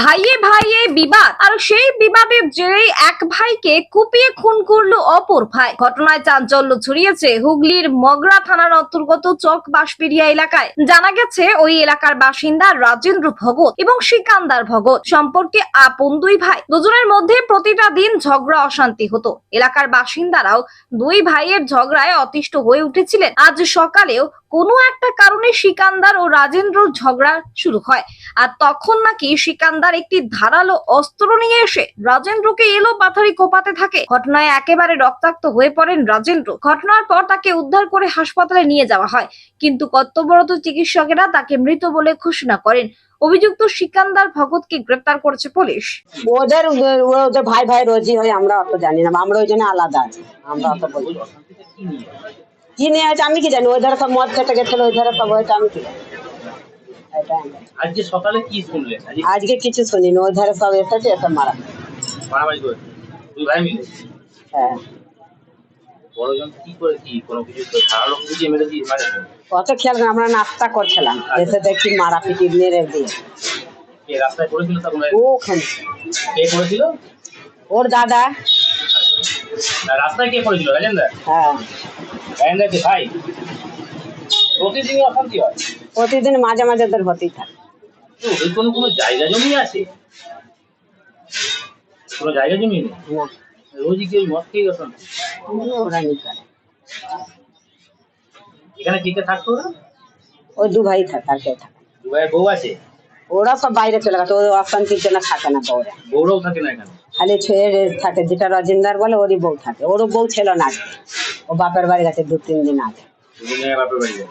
ভাইয়ে ভাইয়ে বিবাদ, আর সেই বিবাদের জেরেই এক ভাইকে কুপিয়ে খুন করল অপর ভাই। ঘটনায় চাঞ্চল্য ছড়িয়েছে হুগলির মগরা থানার অন্তর্গত চক বাঁশপিড়িয়া এলাকায়। জানা গেছে, ওই এলাকার বাসিন্দা রাজেন্দ্র ভগত এবং সিকান্দার ভগত সম্পর্কে আপন দুই ভাই। দুজনের মধ্যে প্রতিটা দিন ঝগড়া, অশান্তি হতো। এলাকার বাসিন্দারাও দুই ভাইয়ের ঝগড়ায় অতিষ্ঠ হয়ে উঠেছিলেন। আজ সকালেও কোনো একটা কারণে সিকান্দার ও রাজেন্দ্র ঝগড়া শুরু হয়। আর তখন নাকি সিকান্দার একটি ধারালো অস্ত্র নিয়ে এসে রাজেন্দ্রকে এলো পাথারি কোপাতে থাকে। ঘটনায় একেবারে রক্তাক্ত হয়ে পড়েন রাজেন্দ্র। ঘটনার পর তাকে উদ্ধার করে হাসপাতালে নিয়ে যাওয়া হয়। কিন্তু কর্তব্যরত চিকিৎসকেরা তাকে মৃত বলে ঘোষণা করেন। অভিযুক্ত সিকান্দার ভগতকে গ্রেপ্তার করেছে পুলিশ। ওদের ওদের- ভাই ভাই রোজি হয় আমরা অত জানি না আমরা ওই জন্য আলাদা আছি আমরা অত বলি কি নিয়ে আছে আমি কি জানি ওই ধারে সব মদ খেতে গেছিল ওই ধারে সব হয়েছে আমি কি জানি। আজকে সকালে কি শুনলেন আজকে কিছু শুনিনি ওই ধারে সব এসেছে এসব মারা মারামারি করে। দুই ভাই মিলে? হ্যাঁ। বড়জন কি করে কি? কোনো কিছু কিছু মেরে দিয়ে মারে। অত খেয়াল করে আমরা নাস্তা করছিলাম। এসে দেখছি মারা পিটি মেরে দিয়ে। কে রাস্তায় করেছিল তখন? ওখানে। কে করেছিল ওর দাদা। রাস্তায় কে করেছিল রাজেন্দা হ্যাঁ। রাজেন্দা ভাই? প্রতিদিনই অশান্তি হয়। প্রতিদিন মাঝে মাঝে ওদের হতেই থাকে। কোনো কোনো জায়গা জমি আছে? কোনো জায়গা জমি নেই? রোজই কি ওই মদ খেয়ে গেছেন ওরা নি এখানে কে কে থাকতো ওরা? ওই দু ভাই থাকে আর কেউ থাকে। দু ভাই বউ আছে? ওরা সব বাইরে চলে গেছে ওদের অশান্তির জন্য থাকে না বউরা বউরাও থাকে না এখানে? খালি ছেড়ে থাকে যেটা রজিন্দার বলে ওরই বউ থাকে। ওরও বউ ছিল না। ও বাপের বাড়ি গেছে দু তিন দিন আগে। বাপের বাড়ি যায়